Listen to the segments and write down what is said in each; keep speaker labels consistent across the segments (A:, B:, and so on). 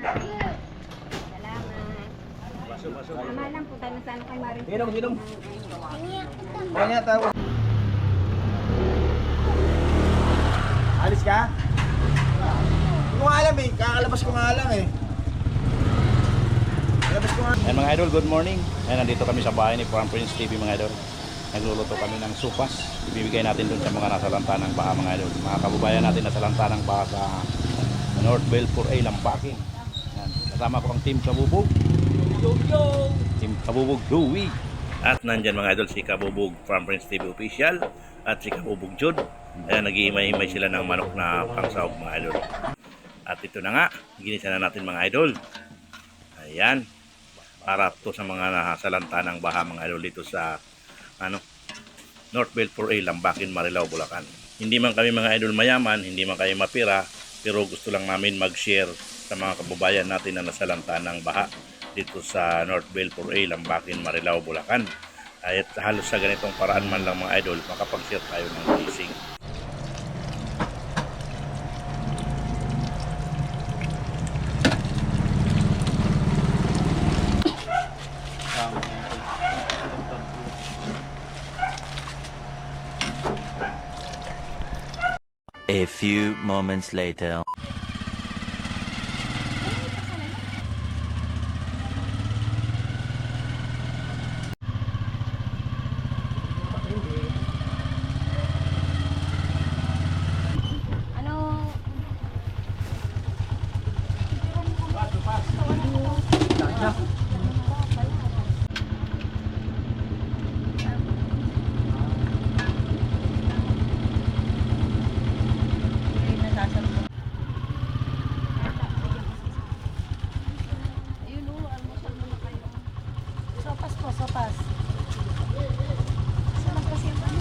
A: Salamat. Tama lang po tayo sana kay Marin.
B: Hinom, hinom. Kanya tayo. Alis ka? Hindi ko nga alam eh. Kakalabas ko nga lang eh. Kalabas ko nga.
C: Ayan mga idol, good morning. Ayan, nandito kami sa bahay ni Farm Prince TV mga idol. Nagluluto kami ng supas. Ibibigay natin dun sa mga nasa lantanang baha mga idol. Mga kababayan natin nasa lantanang baha sa North Belfort A, Lampaking. Ayan, kasama ko ang team Kabubog. Team Kabubog Dewey. At nandyan mga idol si Kabubog Farm Prince TV Official at si Kabubog Jud. Ayan, nag-iimay-imay sila ng manok na pangsahog mga idol. At ito na nga, ginisa na natin mga idol. Ayan. Para to sa mga nasalanta ng baha mga idol dito sa ano, North Belfort A, Lambakin, Marilao, Bulacan. Hindi man kami mga idol mayaman, hindi man kayo mapira, pero gusto lang namin mag-share sa mga kababayan natin na nasalanta ng baha dito sa North Belfort A, Lambakin, Marilao, Bulacan. At halos sa ganitong paraan man lang mga idol, makapag-share tayo ng blessing.
D: A few moments later.
A: Sopas po, sopas. Saan kasi yung ano?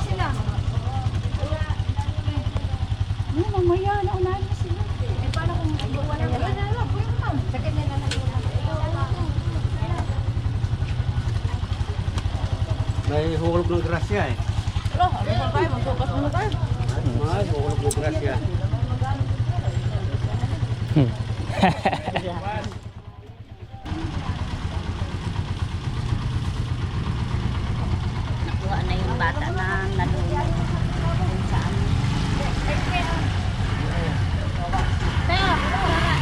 A: Sila. Ano, mamaya, naunahan mo sila. Eh, paano kung wala na? Wala na, yung ma'am. Sa kanya na lang
B: May hulog ng grasya eh.
A: Wala, ano pa tayo? Magsopas muna tayo.
B: May hulog ng grasya.
A: Nakuha na yung bata na nalunod. Kung saan. Tayo, wala.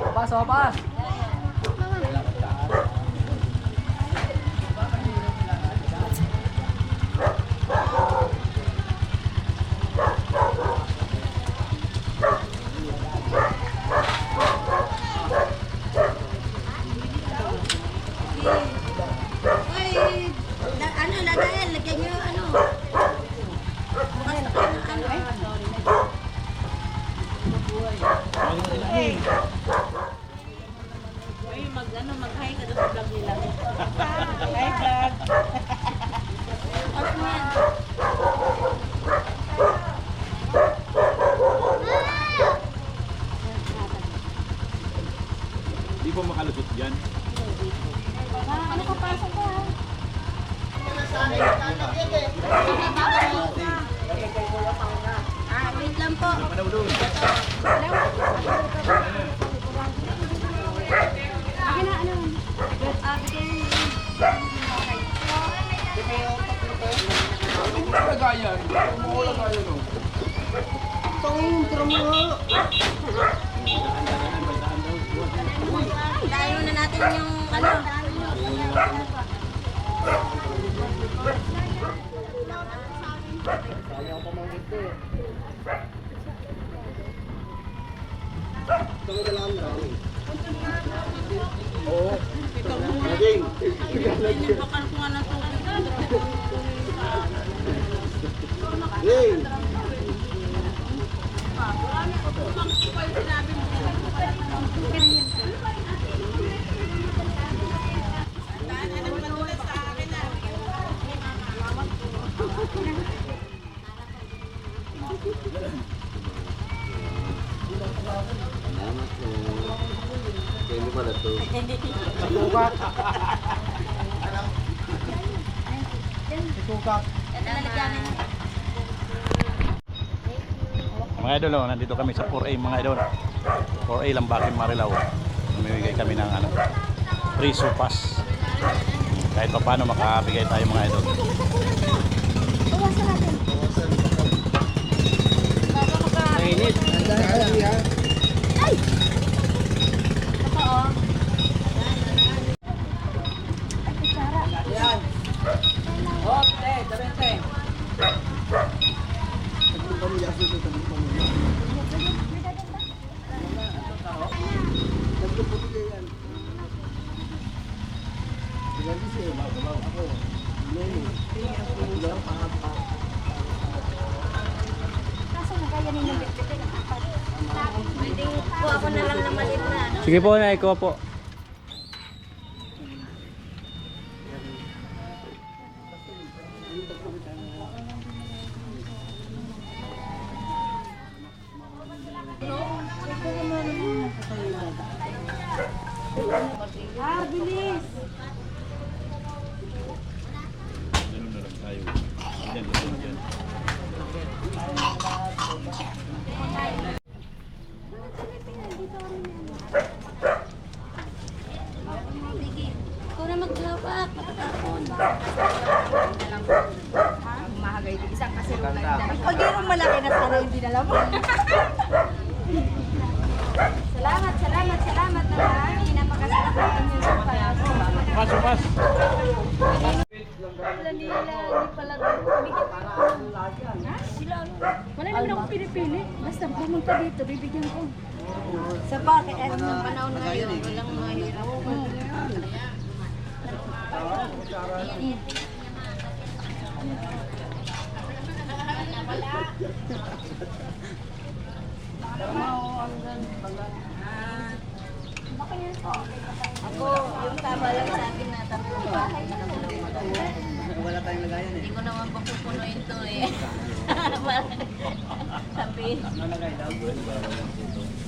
B: Sopas, sopas.
A: Ay, la, ano, lagayan, lagyan nyo, ano. Bukas na kayo ng ano eh.
E: Ay, mag ano, mag-hi ka doon sa vlog nila. Hi vlog.
A: Bukas na yan.
C: Hindi po makalusot dyan.
A: Ah, ano papasok ka? Ah, wait lang po. Akin na, ano? Ah, bigay. Dahil na natin yung ano.
E: Bakal ko nga ng tubig.
B: Salamat po. Bukat.
F: tukak.
A: Lalagyanan niya.
G: Mga idol, oh, nandito kami sa 4A mga idol. 4A Lambakin Marilao. Namimigay kami ng ano, free sopas. Kahit pa paano makabigay tayo mga idol.
F: Mainit. Ka lang yan.
A: Ay! Totoo. Ay, kutsara.
F: Yan. Hop, te, darin te.
A: Kaso nakayanin yung bitbitin ng apat. Pwede po ako na lang na maliit na. ano?
H: Sige po, Nay, ko po.
A: Ah, bilis!
G: Ganun na lang tayo. Yan, ganun yan.
A: Sige. Ikaw na maghawak. Matatakon.
E: Mahagay di isang kasi
A: Pag yung malaki na sana yung dinala mo. salamat, salamat, salamat na lang. Hindi na makasarap ang inyong supas.
G: Sopas, sopas!
A: Wala nila, hindi pala Ha? Sila. Wala naman akong pinipili. Basta pumunta dito, bibigyan ko. Sa bakit? Eh, ng panahon ngayon, walang mahirap. Ako, yung tama lang sa akin na bahay na
F: Wala tayong lagayan eh.
A: Hindi ko naman papupunuin to eh. Sabi.
F: Lugaw.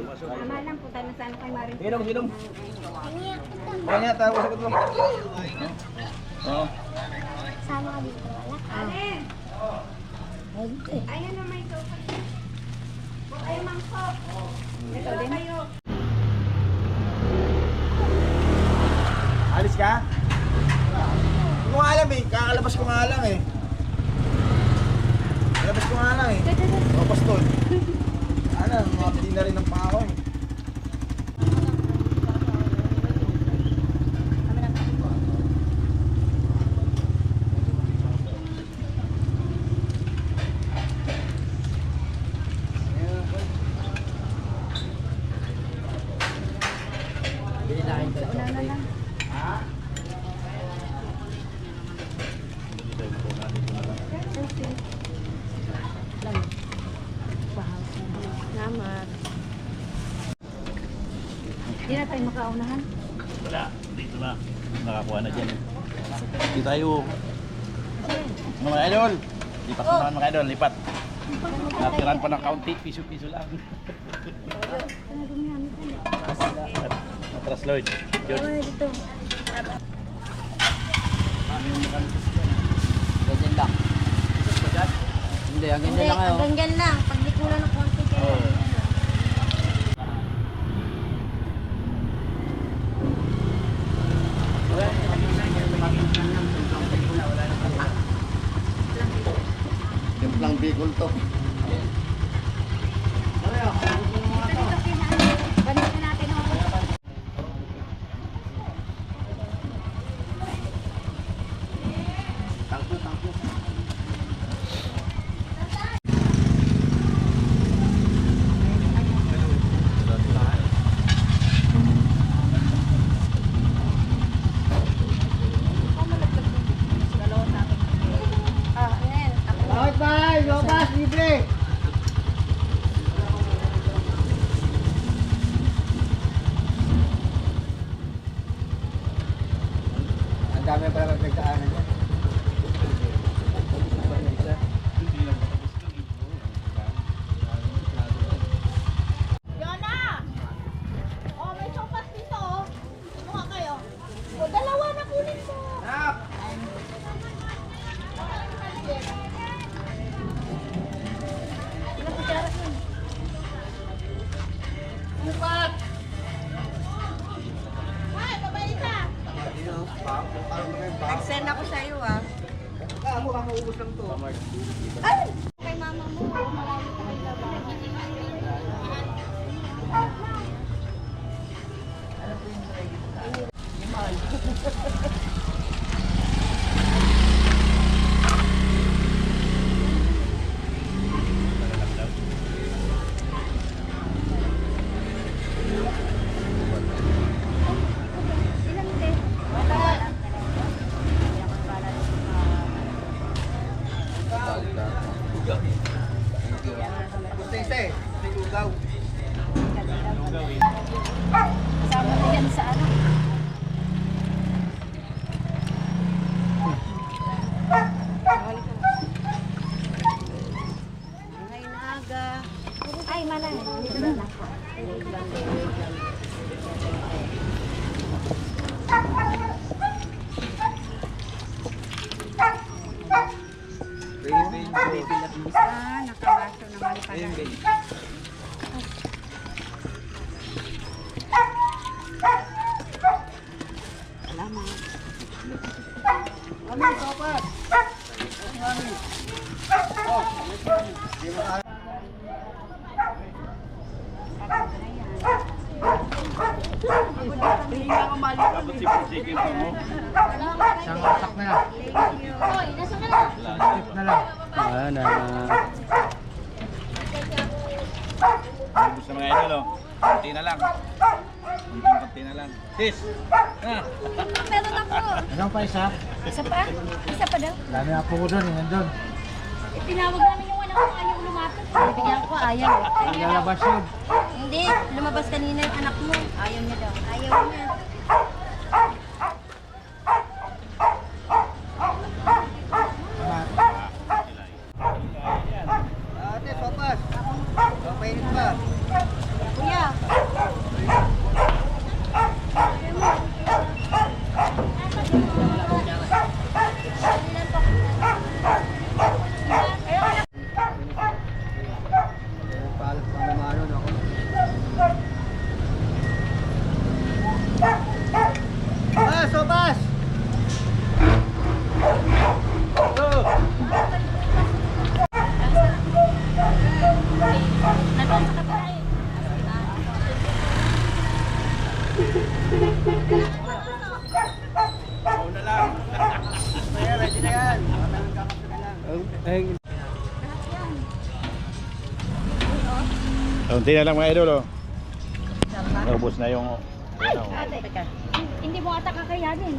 A: Tama lang po tayo sana kay Marin.
F: Hinom, hinom. Kanya, tayo ko sa kutulo. Oo.
A: Sama ka dito. Alin? Ayan na may sofa. Huwag kayo mangkok. Ito din.
F: Alis ka? Hindi ko nga alam eh. Kakalabas ko nga lang eh. Kalabas ko nga lang eh. O, pastol. Ano, mga na rin ng pao eh.
A: Salamat. Hindi na tayo makaunahan.
G: Wala, dito na. Nakakuha na dyan. Hindi tayo. Mga idol! Lipat
A: Oh.
G: naman mga idol, lipat. Natiran pa ng kaunti, piso-piso lang. Atras Lloyd. George.
A: Oh, dito.
H: Ganyan lang. Hindi, ang ganyan
A: Hindi,
H: lang kayo.
A: hanggang dyan lang. Pag di kulang ng konti Kasama
G: Dapat si Pusikin pa mo.
F: Isang atak na lang.
A: Hoy, nasa ka na?
F: Tip na lang.
H: Ah, na.
G: Na mga idol, oh. Kunti na lang. Kunti na lang. Sis! Ah!
A: Meron ako.
F: Anong pa isa?
A: Isa pa? Isa pa daw.
F: Dami ako ko doon, yan doon.
A: Itinawag namin yung anak ko, ayaw lumapit. Bibigyan ko, ayaw.
F: Lalabas yun.
A: Hindi, lumabas kanina yung anak mo. Ayaw niya daw. Ayaw niya.
F: Ate, sopas. Mainit pa.
A: Kuya.
F: Palat pa naman ako. Ah, sopas!
A: Nandun sa kapatid.
G: Una lang.
F: Ayan, ready na yan.
G: Kunti na lang mga idol, oh. Ubus na yung...
A: Ay,
G: ano,
A: ate. Hindi mo ata kakayanin.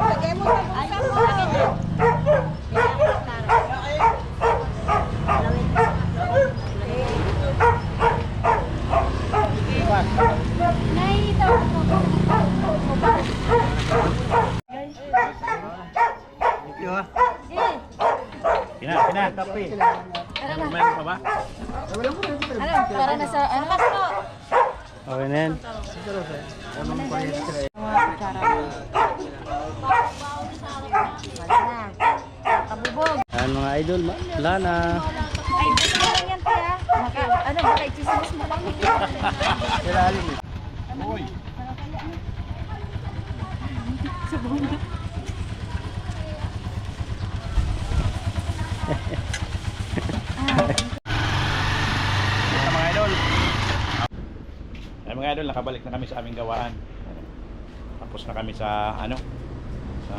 E: Lagay mo sa bulsa mo.
A: Nakikita ko.
F: Thank you, ha.
A: Eh,
G: Pina, pina.
F: Kape.
A: tara na.
G: Meron pa ba?
F: Sabi
A: Ano, para na sa, ano?
H: Okay na yan.
A: Wala na. Kabubog.
H: Ayan mga idol, wala na.
A: Ay, gusto mo lang yan, kaya. Maka, ano, baka ichismis mo kami.
G: Uy!
A: Sa bunga.
G: Sa mga idol. Ay mga idol, nakabalik na kami sa aming gawaan. Tapos na kami sa ano sa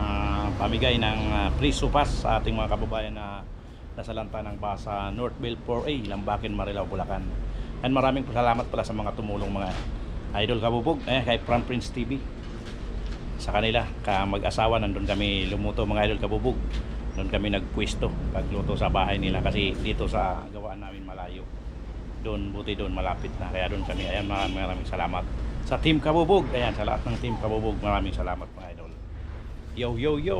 G: pamigay ng uh, free supas sa ating mga kababayan na nasalanta ng basa Northville 4A, Lambakin, Marilao, Bulacan. And maraming salamat pala sa mga tumulong mga idol kabubog eh, kay Fran Prince TV sa kanila ka mag-asawa nandun kami lumuto mga idol kabubog. Doon kami nagpwesto pagluto sa bahay nila kasi dito sa gawaan namin malayo. Doon buti doon malapit na kaya doon kami. Ayan maraming, maraming salamat sa team kabubog. Ayan sa lahat ng team kabubog maraming salamat mga idol. Yo yo yo